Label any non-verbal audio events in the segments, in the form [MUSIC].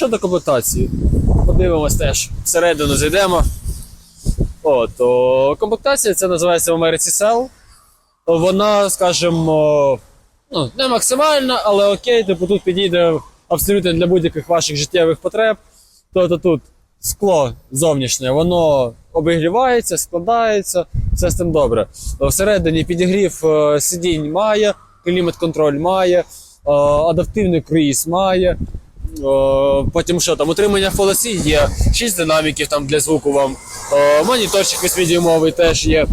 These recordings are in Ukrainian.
Щодо комплектації, подивимось теж всередину зайдемо. О, комплектація це називається в Америці Cell. Вона, скажімо, ну, не максимальна, але окей, типу тут підійде абсолютно для будь-яких ваших життєвих потреб. Тобто тут скло зовнішнє, воно обігрівається, складається, все з тим добре. Всередині підігрів е, сидінь має, клімат-контроль має, е, адаптивний круїз має. Потім що там, утримання в полосі є, 6 динаміків там для звуку вам, е, моніторчик 8-дюймовий теж є.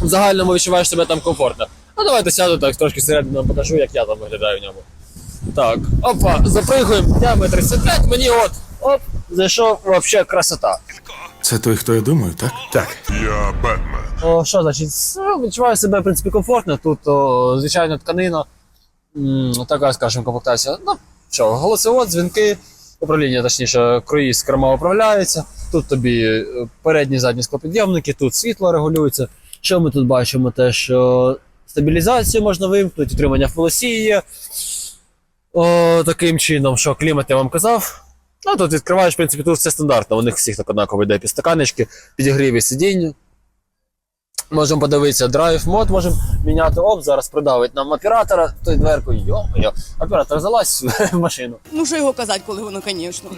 В загальному відчуваєш себе там комфортно. Ну давайте сяду так, трошки всередину покажу, як я там виглядаю в ньому. Так, опа, запригуємо, діаметр 35, мені от, оп, зайшов, вообще красота. Це той, хто я думаю, так? Так. Я Бетмен. О, що значить, відчуваю себе, в принципі, комфортно. Тут, о, звичайно, тканина, така, скажімо, комплектація. Ну, що, голосовод, дзвінки, управління, точніше, круїз керма управляється. Тут тобі е, передні задні склопідйомники, тут світло регулюється. Що ми тут бачимо? Те, що стабілізацію можна вимкнути, утримання в полосі є. О, таким чином, що клімат я вам казав. Ну, тут відкриваєш, в принципі, тут все стандартно. У них всіх так однаково йде підстаканечки, підігріві сидіння. Можемо подивитися драйв мод, можемо міняти оп, зараз придавить нам оператора, той дверку, Йо-йо, оператор залазь в [LAUGHS] машину. Ну що його казати, коли воно, звісно.